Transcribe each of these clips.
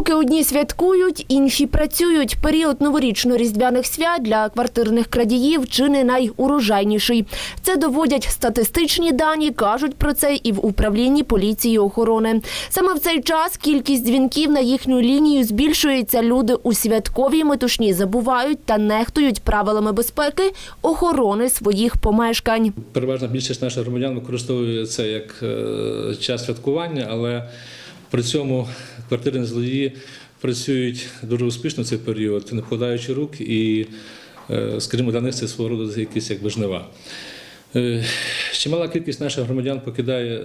Поки одні святкують, інші працюють. Період новорічно-різдвяних свят для квартирних крадіїв чи не найурожайніший. Це доводять статистичні дані, кажуть про це і в управлінні поліції охорони. Саме в цей час кількість дзвінків на їхню лінію збільшується. Люди у святковій метушні забувають та нехтують правилами безпеки охорони своїх помешкань. Переважна більшість наших громадян використовує це як е, час святкування, але при цьому квартирні злодії працюють дуже успішно в цей період, не вкладаючи рук, і, е, скажімо, для них це свого роду якісь якби жнива. Е, Чимала кількість наших громадян покидає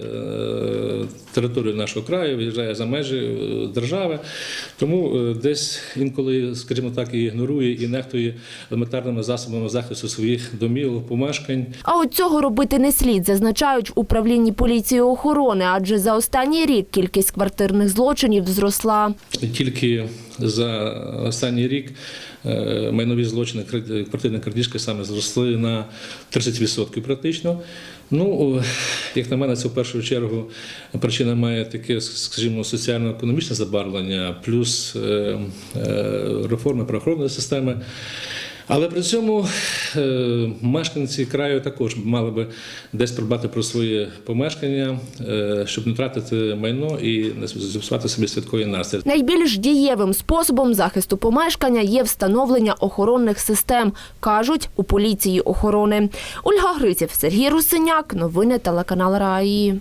територію нашого краю, виїжджає за межі е, держави, тому е, десь інколи, скажімо так, і ігнорує і нехтує елементарними засобами захисту своїх домів, помешкань. А от цього робити не слід, зазначають в управлінні поліції охорони, адже за останній рік кількість квартирних злочинів зросла. Тільки за останній рік е, майнові злочини квартирні крадіжки саме зросли на 30% практично. Ну, як на мене, це в першу чергу причина має таке, скажімо, соціально-економічне забарвлення, плюс е, е, реформи правоохоронної системи. Але при цьому е, мешканці краю також мали би десь придбати про своє помешкання, щоб не втратити майно і не зіпсувати собі святковий настрій. Найбільш дієвим способом захисту помешкання є встановлення охоронних систем, кажуть у поліції охорони. Ольга Гриців, Сергій Русиняк, новини телеканал Раї.